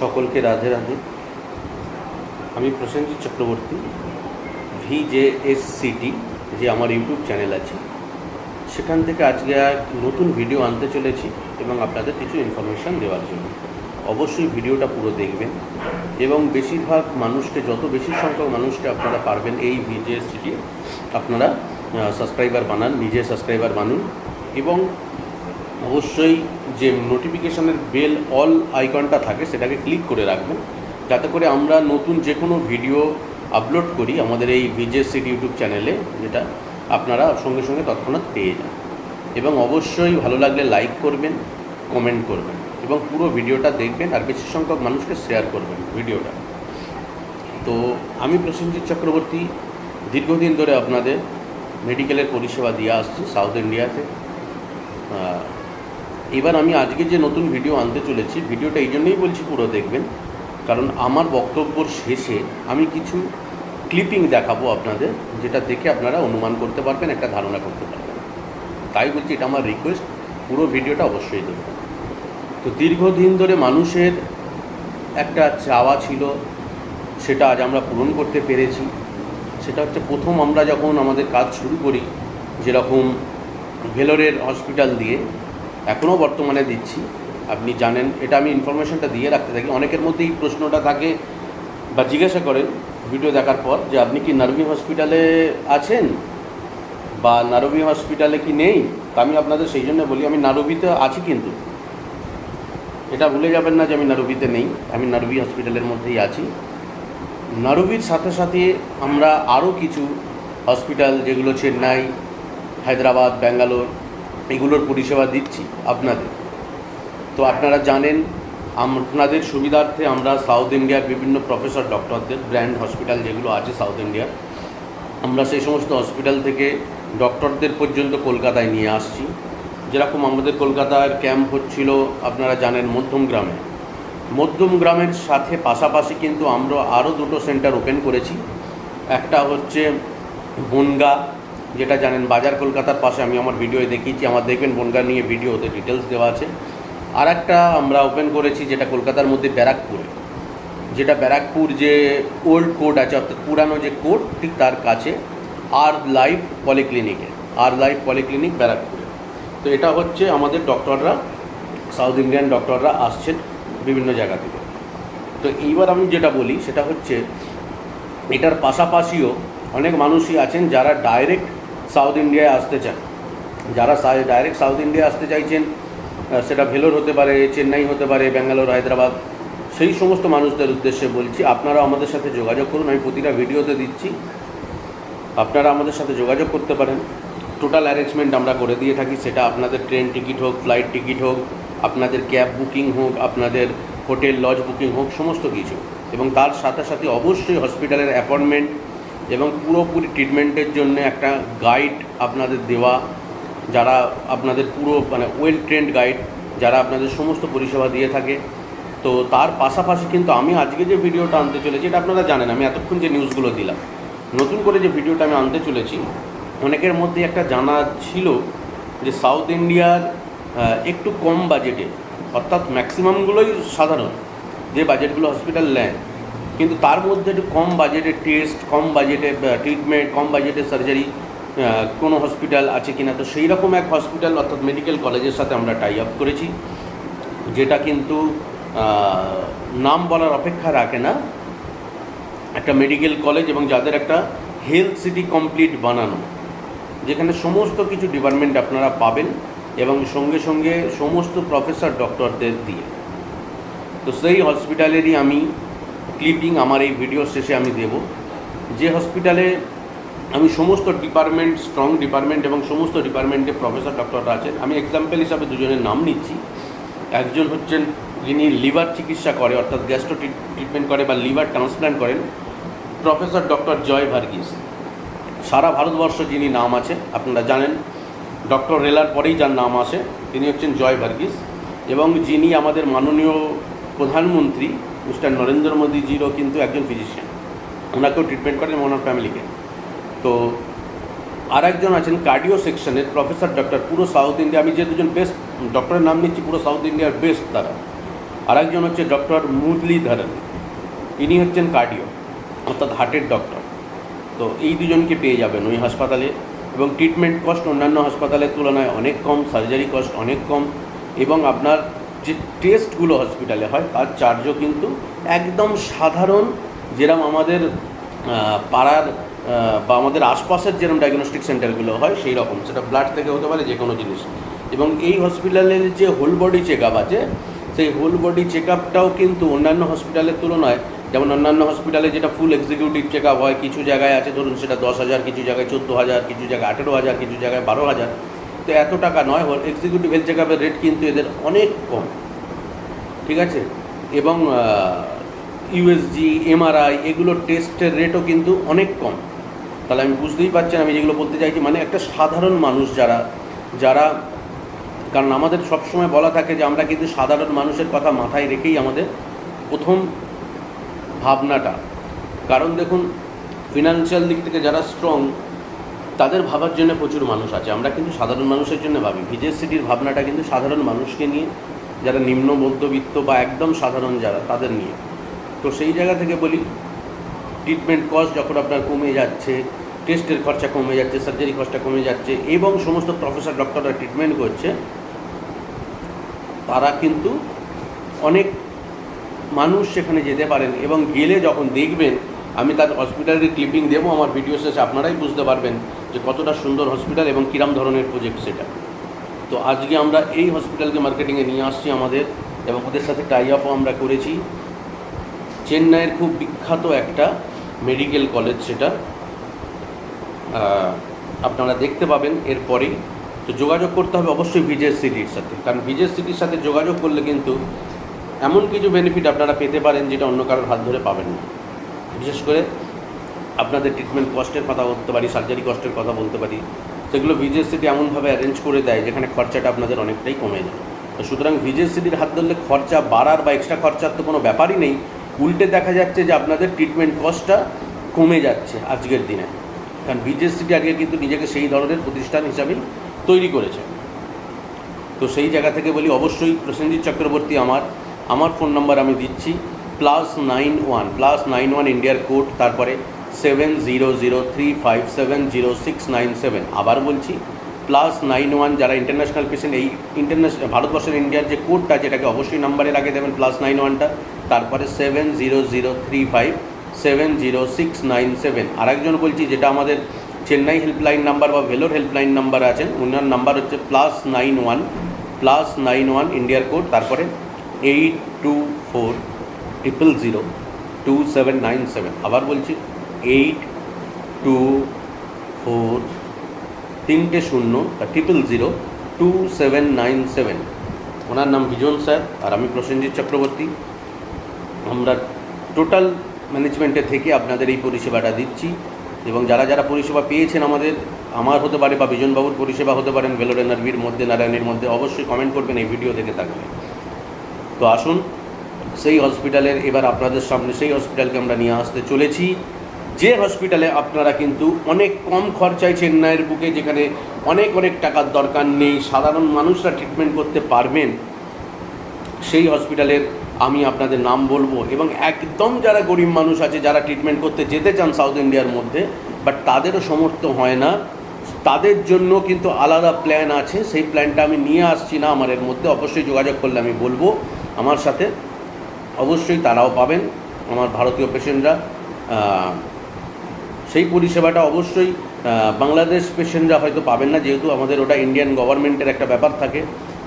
সকলকে রাধে রাধে। আমি Prosenjit Chakraborty V J S city যে আমার ইউটিউব চ্যানেল আছে। সেখান থেকে আজকে এক নতুন ভিডিও আনতে চলেছি এবং আপনাদের কিছু ইনফরমেশান দেওয়ার জন্য। অবশ্যই ভিডিওটা পুরো দেখবেন এবং বেশিরভাগ মানুষকে, যত বেশি সংখ্যক মানুষকে আপনারা পারবেন এই ভিজে সিটি আপনারা সাবস্ক্রাইবার বানান, নিজে সাবস্ক্রাইবার বানুন এবং অবশ্যই যে নোটিফিকেশনের বেল অল আইকনটা থাকে, সেটাকে ক্লিক করে রাখবেন। যাতে করে আমরা নতুন যে কোনো ভিডিও আপলোড করি আমাদের এই ভিজে সিটি ইউটিউব চ্যানেলে, যেটা আপনারা সঙ্গে সঙ্গে তৎক্ষণাৎ পেয়ে যান। এবং অবশ্যই ভালো লাগলে লাইক করবেন কমেন্ট করবেন এবং পুরো ভিডিওটা দেখবেন আর বেশি সংখ্যক মানুষকে শেয়ার করবেন ভিডিওটা তো আমি প্রসেনজিৎ চক্রবর্তী, দীর্ঘদিন ধরে আপনাদের মেডিকেলের পরিষেবা দিয়ে আসছি সাউথ ইন্ডিয়াতে এবার আমি আজকে যে নতুন ভিডিও আনতে চলেছি ভিডিওটা এই জন্যই বলছি পুরো দেখবেন। কারণ আমার বক্তব্যর শেষে আমি কিছু ক্লিপিং দেখাবো আপনাদের, যেটা দেখে আপনারা অনুমান করতে পারবেন, একটা ধারণা করতে পারবেন। তাই বলছি, এটা আমার রিকোয়েস্ট পুরো ভিডিওটা অবশ্যই দেখবেন। তো দীর্ঘদিন ধরে মানুষের একটা চাওয়া ছিল, সেটা আজ আমরা পূরণ করতে পেরেছি। সেটা হচ্ছে, প্রথম আমরা যখন আমাদের কাজ শুরু করি, যেরকম ভেলোরের হসপিটাল দিয়ে এখনও বর্তমানে দিচ্ছি। আপনি জানেন, এটা আমি ইনফরমেশনটা দিয়ে রাখতে থাকি। অনেকের মধ্যে এই প্রশ্নটা থাকে বা জিজ্ঞাসা করেন ভিডিও দেখার পর যে আপনি কি নার্ভি হসপিটালে আছেন বা নারবি হসপিটালে কি নেই? তা আমি আপনাদের সেই জন্য বলি, আমি নারবিতে আছি কিন্তু। এটা ভুলে যাবেন না যে আমি নারবিতে নেই, আমি নারবি হসপিটালের মধ্যেই আছি। নারবির সাথে সাথে আমরা আরও কিছু হসপিটাল, যেগুলো চেন্নাই, হায়দ্রাবাদ, ব্যাঙ্গালোর এগুলোর পরিষেবা দিচ্ছি আপনাদের। তো আপনারা জানেন আপনাদের সুবিধার্থে আমরা সাউথ ইন্ডিয়ার বিভিন্ন প্রফেসর ডক্টরদের ব্র্যান্ড হসপিটাল যেগুলো আছে সাউথ ইন্ডিয়ার আমরা সেই সমস্ত হসপিটাল থেকে ডক্টরদের পর্যন্ত কলকাতায় নিয়ে আসছি। যেরকম আমাদের কলকাতার ক্যাম্প হচ্ছিল, আপনারা জানেন, মধ্যম গ্রামে। মধ্যম গ্রামের সাথে পাশাপাশি কিন্তু আমরা আরও দুটো সেন্টার ওপেন করেছি। একটা হচ্ছে বনগা যেটা জানেন, বাজার কলকাতার পাশে আমি আমার ভিডিওয়ে দেখিয়েছি, আমার দেখবেন বনগা নিয়ে ভিডিওতে ডিটেলস দেওয়া আছে। আর একটা আমরা ওপেন করেছি যেটা কলকাতার মধ্যে ব্যারাকপুরে। যেটা ব্যারাকপুর যে ওল্ড কোর্ট আছে, অর্থাৎ পুরানো যে কোর্ট ঠিক তার কাছে আর লাইফ পলিক্লিনিকে আর লাইফ পলিক্লিনিক ব্যারাকপুরে। তো এটা হচ্ছে আমাদের ডক্টররা সাউথ ইন্ডিয়ান ডক্টররা আসছেন বিভিন্ন জায়গা থেকে। তো এইবার আমি যেটা বলি, সেটা হচ্ছে এটার পাশাপাশিও অনেক মানুষই আছেন যারা ডাইরেক্ট সাউথ ইন্ডিয়ায় আসতে চান। যারা ডাইরেক্ট সাউথ ইন্ডিয়া আসতে চাইছেন সেটা ভেলোর হতে পারে, চেন্নাই হতে পারে, ব্যাঙ্গালোর, হায়দ্রাবাদ, সেই সমস্ত মানুষদের উদ্দেশ্যে বলছি আপনারা আমাদের সাথে যোগাযোগ করুন। আমি প্রতিটা ভিডিওতে দিচ্ছি, আপনারা আমাদের সাথে যোগাযোগ করতে পারেন। টোটাল অ্যারেঞ্জমেন্ট আমরা করে দিয়ে থাকি, সেটা আপনাদের ট্রেন টিকিট হোক ফ্লাইট টিকিট হোক, আপনাদের ক্যাব বুকিং হোক, আপনাদের হোটেল লজ বুকিং হোক, সমস্ত কিছু। এবং তার সাথে সাথে অবশ্যই হসপিটালের অ্যাপয়েন্টমেন্ট এবং পুরোপুরি ট্রিটমেন্টের জন্য একটা গাইড আপনাদের দেওয়া, যারা আপনাদের পুরো মানে ওয়েল ট্রেন্ড গাইড যারা আপনাদের সমস্ত পরিষেবা দিয়ে থাকে। তো তার পাশাপাশি কিন্তু আমি আজকে যে ভিডিওটা আনতে চলেছি, এটা আপনারা জানেন, আমি এতক্ষণ যে নিউজগুলো দিলাম। নতুন করে যে ভিডিওটা আমি আনতে চলেছি, অনেকের মধ্যে একটা জানা ছিল যে সাউথ ইন্ডিয়ার একটু কম বাজেটে অর্থাৎ ম্যাক্সিমামগুলোই সাধারণ, যে বাজেটগুলো হসপিটাল নেয়। কিন্তু তার মধ্যে একটু কম বাজেটে টেস্ট, কম বাজেটে ট্রিটমেন্ট কম বাজেটে সার্জারি কোনো হসপিটাল আছে কি না তো সেই রকম এক হসপিটাল অর্থাৎ মেডিকেল কলেজের সাথে আমরা টাই আপ করেছি, যেটা কিন্তু নাম বলার অপেক্ষা রাখে না। একটা মেডিকেল কলেজ এবং যাদের একটা হেলথ সিটি কমপ্লিট বানানো, যেখানে সমস্ত কিছু ডিপার্টমেন্ট আপনারা পাবেন এবং সঙ্গে সঙ্গে সমস্ত প্রফেসর ডক্টরদের দিয়ে। তো সেই হসপিটালেরই আমি ক্লিপিং আমার এই ভিডিও শেষে আমি দেব। যে হসপিটালে আমি সমস্ত ডিপার্টমেন্ট স্ট্রং ডিপার্টমেন্ট এবং সমস্ত ডিপার্টমেন্টে প্রফেসর ডক্টররা আছেন, আমি এক্সাম্পল হিসাবে দুজনের নাম নিচ্ছি। একজন হচ্ছেন যিনি লিভার চিকিৎসা করে, অর্থাৎ গ্যাস্ট্রো ট্রিটমেন্ট করে বা লিভার ট্রান্সপ্ল্যান্ট করেন প্রফেসর ডক্টর জয় ভার্গিস। সারা ভারতবর্ষ যিনি নাম আছে আপনারা জানেন ডক্টর রেলার পরেই যার নাম আসে, তিনি হচ্ছেন জয় ভার্গিস এবং যিনি আমাদের মাননীয় প্রধানমন্ত্রী মিস্টার নরেন্দ্র মোদীজিরও কিন্তু একজন ফিজিশিয়ান। ওনাকেও ট্রিটমেন্ট করেন ওনার ফ্যামিলিকে তো আর একজন আছেন কার্ডিও সেকশনের প্রফেসর ডক্টর পুরো সাউথ ইন্ডিয়া আমি যে দুজন বেস্ট ডক্টরের নাম নিচ্ছি, পুরো সাউথ ইন্ডিয়ার বেস্ট তারা। আর একজন হচ্ছে ডক্টর মুরলীধরন। ইনি হচ্ছেন কার্ডিও অর্থাৎ হার্টের ডক্টর তো এই দুজনকে পেয়ে যাবেন ওই হাসপাতালে এবং ট্রিটমেন্ট কস্ট অন্যান্য হাসপাতালের তুলনায় অনেক কম সার্জারি কস্ট অনেক কম এবং আপনার যে টেস্টগুলো হসপিটালে হয়, তার চার্জও কিন্তু একদম সাধারণ। যেরম আমাদের পাড়ার বা আমাদের আশপাশের যেরকম ডায়াগনস্টিক সেন্টারগুলো হয় সেই রকম সেটা ব্লাড থেকে হতে পারে যে কোনো জিনিস। এবং এই হসপিটালের যে হোল বডি চেক আপ আছে, সেই হোল বডি চেক আপটাও কিন্তু অন্যান্য হসপিটালের তুলনায়, যেমন অন্যান্য হসপিটালে যেটা ফুল এক্সিকিউটিভ চেক আপ হয়, কিছু জায়গায় আছে, ধরুন সেটা দশ হাজার, কিছু জায়গায় চোদ্দ হাজার, কিছু জায়গায় আঠেরো হাজার, কিছু জায়গায় বারো হাজার। তো এত টাকা নয় এক্সিকিউটিভ হেলথ চেক আপের রেট কিন্তু এদের অনেক কম। ঠিক আছে? এবং ইউএসজি এমআরআই এগুলোর টেস্টের রেটও কিন্তু অনেক কম। তাহলে আমি বুঝতেই পারছেন, আমি যেগুলো বলতে চাইছি মানে একটা সাধারণ মানুষ যারা যারা, কারণ আমাদের সবসময় বলা থাকে যে আমরা কিন্তু সাধারণ মানুষের কথা মাথায় রেখেই আমাদের প্রথম ভাবনাটা। কারণ দেখুন ফিনান্সিয়াল দিক থেকে যারা স্ট্রং তাদের ভাবার জন্য প্রচুর মানুষ আছে। আমরা কিন্তু সাধারণ মানুষের জন্য ভাবি। ভিজের সিটির ভাবনাটা কিন্তু সাধারণ মানুষকে নিয়ে, যারা নিম্ন, মধ্যবিত্ত বা একদম সাধারণ যারা, তাদের নিয়ে। তো সেই জায়গা থেকে বলি ট্রিটমেন্ট কস্ট যখন আপনার কমে যাচ্ছে টেস্টের খরচা কমে যাচ্ছে সার্জারি খরচা কমে যাচ্ছে, এবং সমস্ত প্রফেসর ডক্টররা ট্রিটমেন্ট করছে, তারা কিন্তু অনেক মানুষ সেখানে যেতে পারেন এবং গেলে যখন দেখবেন, আমি তার হসপিটালের ক্লিপিং দেবো, আমার ভিডিও শেষে, আপনারাই বুঝতে পারবেন যে কতটা সুন্দর হসপিটাল এবং কিরাম ধরনের প্রজেক্ট সেটা। তো আজকে আমরা এই হসপিটালকে মার্কেটিংয়ে নিয়ে আসছি আমাদের এবং ওদের সাথে টাই আপও আমরা করেছি। চেন্নাইয়ের খুব বিখ্যাত একটা মেডিকেল কলেজ সেটা। আপনারা দেখতে পাবেন এরপরেই। তো যোগাযোগ করতে হবে অবশ্যই ভিজের সিটির সাথে। কারণ ভিজের সিটির সাথে যোগাযোগ করলে কিন্তু এমন কিছু বেনিফিট আপনারা পেতে পারেন যেটা অন্য কারোর হাত ধরে পাবেন না। বিশেষ করে আপনাদের ট্রিটমেন্ট কস্টের কথা বলতে পারি সার্জারি কস্টের কথা বলতে পারি, সেগুলো ভিজের সিটি এমনভাবে অ্যারেঞ্জ করে দেয় যেখানে খরচাটা আপনাদের অনেকটাই কমে যায়। তো সুতরাং ভিজের সিটির হাত ধরলে খরচা বাড়ার বা এক্সট্রা খরচার তো কোনো ব্যাপারই নেই, উল্টে দেখা যাচ্ছে যে আপনাদের ট্রিটমেন্ট কস্টটা কমে যাচ্ছে আজকের দিনে। কারণ ভিজের সিটি আজকে কিন্তু নিজেকে সেই ধরনের প্রতিষ্ঠান হিসাবেই তৈরি করেছে। তো সেই জায়গা থেকে বলি, অবশ্যই প্রসেনজিৎ চক্রবর্তী আমার আমার ফোন নাম্বার আমি দিচ্ছি plus nine one plus nine one ইন্ডিয়ার কোড তারপরে seven zero zero three five seven zero six nine seven আবার বলছি প্লাস নাইন ওয়ান যারা ইন্টারন্যাশনাল পেশেন্ট এই ইন্টারন্যাশনাল ভারতবর্ষের ইন্ডিয়ার যে কোডটা যেটাকে অবশ্যই নাম্বারের আগে দেবেন প্লাস নাইন ওয়ানটা তারপরে seven zero zero three five seven zero six nine seven আরেকজন বলছি, যেটা আমাদের চেন্নাই হেল্পলাইন নাম্বার বা ভেলোর হেল্পলাইন নাম্বার আছেন ওনার নাম্বার হচ্ছে plus nine one plus nine one ইন্ডিয়ার কোড তারপরে eight two four triple zero two seven nine seven আবার বলছি এইট টু ফোর তিনটে শূন্য triple zero two seven nine seven ওনার নাম বিজন স্যার আর আমি প্রসেনজিৎ চক্রবর্তী। আমরা টোটাল ম্যানেজমেন্টে থেকে আপনাদের এই পরিষেবাটা দিচ্ছি এবং যারা যারা পরিষেবা পেয়েছেন আমাদের, আমার হতে পারে বা বিজনবাবুর পরিষেবা হতে পারেন ভেলোর এনার্ভির মধ্যে, নারায়ণের মধ্যে, অবশ্যই কমেন্ট করবেন এই ভিডিও দেখে থাকবে তো আসুন, সেই হসপিটালের এবার আপনাদের সামনে, সেই হসপিটালকে আমরা নিয়ে আসতে চলেছি। যে হসপিটালে আপনারা কিন্তু অনেক কম খরচায় চেন্নাইয়ের বুকে যেখানে অনেক অনেক টাকার দরকার নেই, সাধারণ মানুষরা ট্রিটমেন্ট করতে পারবেন, সেই হসপিটালের আমি আপনাদের নাম বলব। এবং একদম যারা গরিব মানুষ আছে, যারা ট্রিটমেন্ট করতে যেতে চান সাউথ ইন্ডিয়ার মধ্যে বাট তাদেরও সমর্থ হয় না, তাদের জন্য কিন্তু আলাদা প্ল্যান আছে। সেই প্ল্যানটা আমি নিয়ে আসছি না, আমার এর মধ্যে অবশ্যই যোগাযোগ করলে আমি বলব। আমার সাথে অবশ্যই তারাও পাবেন, আমার ভারতীয় পেশেন্টরা সেই পরিষেবাটা অবশ্যই বাংলাদেশ পেশেন্টরা হয়তো পাবেন না, যেহেতু আমাদের ওটা ইন্ডিয়ান গভর্নমেন্টের একটা ব্যাপার থাকে।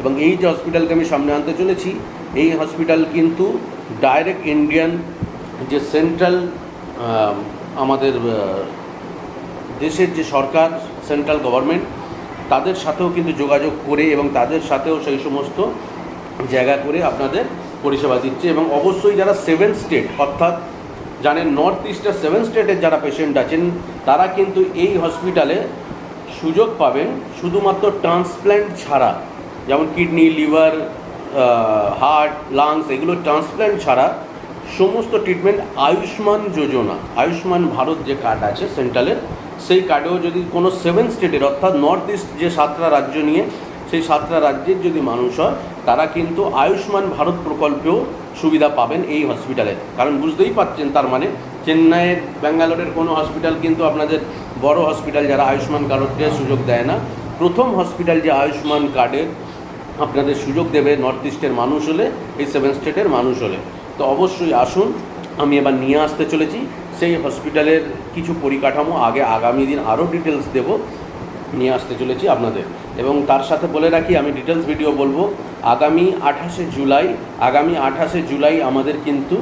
এবং এই যে হসপিটালকে আমি সামনে আনতে চলেছি, এই হসপিটাল কিন্তু ডাইরেক্ট ইন্ডিয়ান যে সেন্ট্রাল আমাদের দেশের যে সরকার সেন্ট্রাল গভর্নমেন্ট তাদের সাথেও কিন্তু যোগাযোগ করে এবং তাদের সাথেও সেই সমস্ত জায়গা করে আপনাদের পরিষেবা দিচ্ছে। এবং অবশ্যই যারা সেভেন স্টেট অর্থাৎ জানেন নর্থ ইস্টের সেভেন স্টেটের যারা পেশেন্ট আছেন, তারা কিন্তু এই হসপিটালে সুযোগ পাবেন শুধুমাত্র ট্রান্সপ্ল্যান্ট ছাড়া। যেমন কিডনি লিভার হার্ট লাংস এগুলো ট্রান্সপ্ল্যান্ট ছাড়া সমস্ত ট্রিটমেন্ট আয়ুষ্মান যোজনা, আয়ুষ্মান ভারত যে কার্ড আছে সেন্ট্রালের সেই কার্ডেও যদি কোনো সেভেন স্টেটের অর্থাৎ নর্থ ইস্ট যে সাতটা রাজ্য নিয়ে, সেই সাতটা রাজ্যের যদি মানুষ হয় তারা কিন্তু আয়ুষ্মান ভারত প্রকল্পেও সুবিধা পাবেন এই হসপিটালে কারণ বুঝতেই পারছেন তার মানে চেন্নাইয়ের ব্যাঙ্গালোরের কোনো হসপিটাল কিন্তু আপনাদের বড় হসপিটাল যারা আয়ুষ্মান কার্ডের সুযোগ দেয় না। প্রথম হসপিটাল যে আয়ুষ্মান কার্ডের আপনাদের সুযোগ দেবে নর্থ ইস্টের মানুষ হলে, এই সেভেন স্টেটের মানুষ হলে। তো অবশ্যই আসুন, আমি এবার নিয়ে আসতে চলেছি। সেই হসপিটালের কিছু পরিকাঠামো আগে আগামী দিন আরও ডিটেলস দেব। নিয়ে আসতে চলেছি আপনাদের। এবং তার সাথে বলে রাখি, আমি ডিটেলস ভিডিও বলব, আগামী আঠাশে জুলাই, আগামী আঠাশে জুলাই আমাদের কিন্তু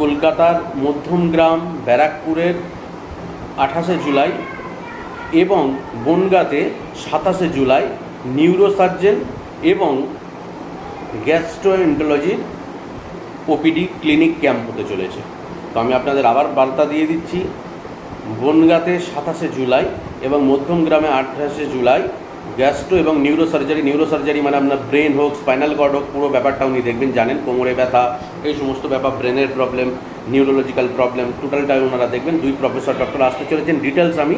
কলকাতার মধ্যমগ্রাম ব্যারাকপুরের আঠাশে জুলাই এবং বনগাঁতে সাতাশে জুলাই নিউরোসার্জেন এবং গ্যাস্ট্রোএন্টোলজির ওপিডি ক্লিনিক ক্যাম্প হতে চলেছে। তো আমি আপনাদের আবার বার্তা দিয়ে দিচ্ছি, বনগাঁতে সাতাশে জুলাই এবং মধ্যমগ্রামে আঠাশে জুলাই, গ্যাস্ট্রো এবং নিউরো সার্জারি নিউরো সার্জারি মানে আপনার ব্রেন হোক স্পাইনাল কর্ড হোক, পুরো ব্যাপারটা উনি দেখবেন, জানেন, কোমরে ব্যথা, এই সমস্ত ব্যাপার ব্রেনের প্রবলেম নিউরোলজিক্যাল প্রবলেম টোটালটাই ওনারা দেখবেন। দুই প্রফেসর ডক্টর আসতে চলেছেন ডিটেলস আমি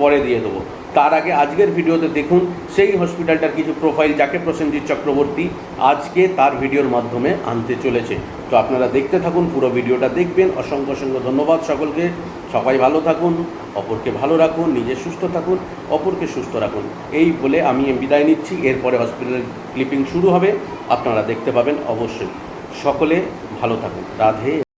পরে দিয়ে দেবো। তার আগে আজকের ভিডিওতে দেখুন, সেই হসপিটালটার কিছু প্রোফাইল যাকে প্রসেনজিৎ চক্রবর্তী আজকে তার ভিডিওর মাধ্যমে আনতে চলেছে। তো আপনারা দেখতে থাকুন, পুরো ভিডিওটা দেখবেন। অসংখ্য অসংখ্য ধন্যবাদ সকলকে। সবাই ভালো থাকুন, অপরকে ভালো রাখুন, নিজে সুস্থ থাকুন, অপরকে সুস্থ রাখুন। এই বলে আমি বিদায় নিচ্ছি। এরপরে হসপিটালের ক্লিপিং শুরু হবে। আপনারা দেখতে পাবেন অবশ্যই। সকলে ভালো থাকুন। রাধে।